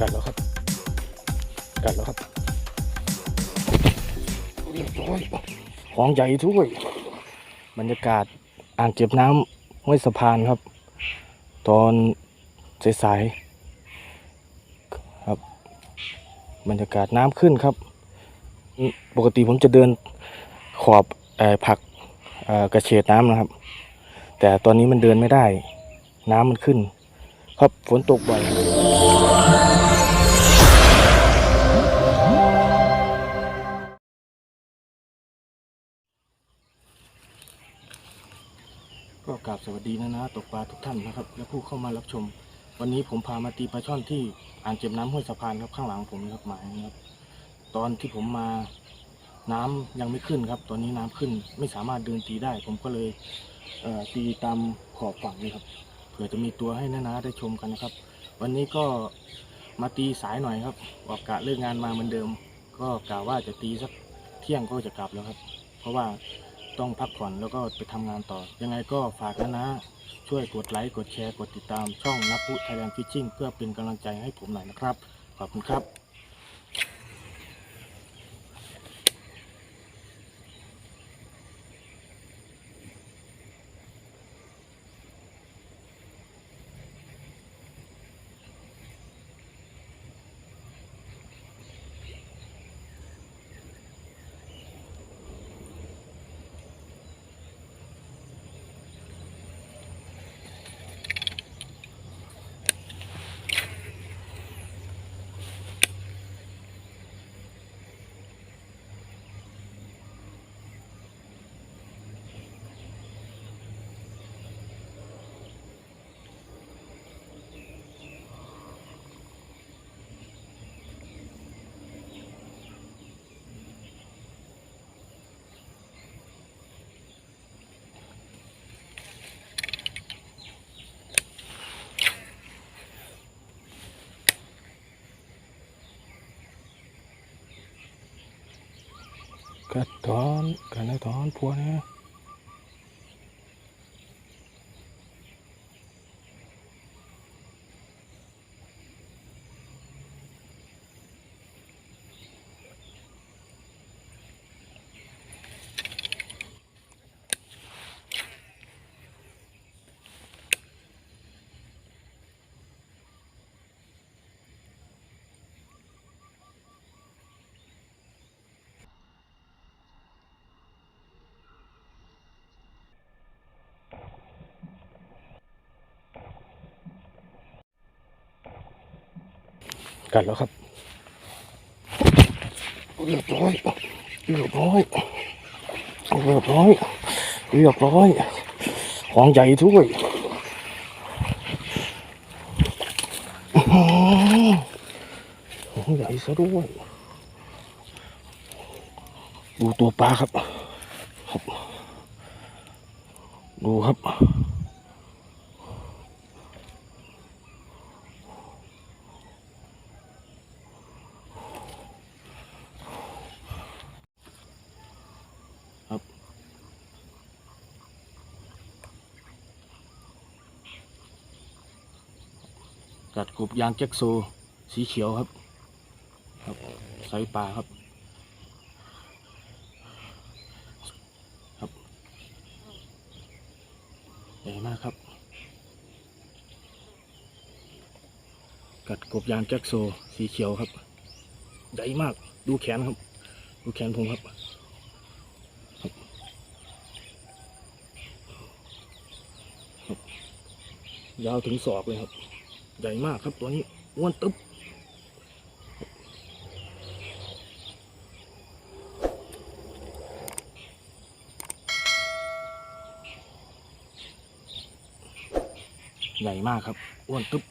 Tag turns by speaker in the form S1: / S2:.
S1: กัดแล้วครับ กัดแล้วครับเรียบร้อยของใหญ่ทุกยบรรยากาศอ่างเก็บน้ำห้วยสะพานครับ ตอนสายๆครับ บรรยากาศน้ำขึ้นครับ ปกติผมจะเดินขอบอผักกระเฉดน้ำนะครับ แต่ตอนนี้มันเดินไม่ได้ น้ำมันขึ้น ครับฝนตกบ่อย สวัสดีนะนะตกปลาทุกท่านนะครับ และผู้เข้ามารับชม วันนี้ผมพามาตีปลาช่อนที่อ่างเก็บน้ำห้วยสะพานครับข้างหลังผมนะครับหมายนะครับตอนที่ผมมาน้ำยังไม่ขึ้นครับ ตอนนี้น้ำขึ้นไม่สามารถเดินตีได้ ผมก็เลยเออตีตามขอบฝั่งนี้ครับเผื่อจะมีตัวให้นะนะได้ชมกันนะครับ วันนี้ก็มาตีสายหน่อยครับออกกะเลิกงานมาเหมือนเดิม ก็กะว่าจะตีสักเที่ยงก็จะกลับแล้วครับ เพราะว่า ต้องพักผ่อนแล้วก็ไปทำงานต่อ ยังไงก็ฝากนะนะ ช่วยกดไลค์ กดแชร์ กดติดตามช่องนักพุไทยแลนด์ฟิชชิ่งเพื่อเป็นกำลังใจให้ผมหน่อยนะครับ ขอบคุณครับ กระถอนกระถอนพัวเนี่ย กัดแล้วครับเรียบร้อยเรียบร้อยเรียบร้อยเรียบร้อยของใหญ่ทุกยของใหญ่ซะด้วยดูตัวปลาครับ ดูครับ กัดกบยางแจ็คโซ สีเขียวครับ ครับไซปลาครับ ครับใหญ่มากครับ กัดกบยางแจ็คโซ สีเขียวครับ ใหญ่มาก ดูแขนครับ ดูแขนผมครับยาวถึงศอกเลยครับ ใหญ่มากครับตัวนี้อ้วนตึ๊บใหญ่มากครับอ้วนตึ๊บ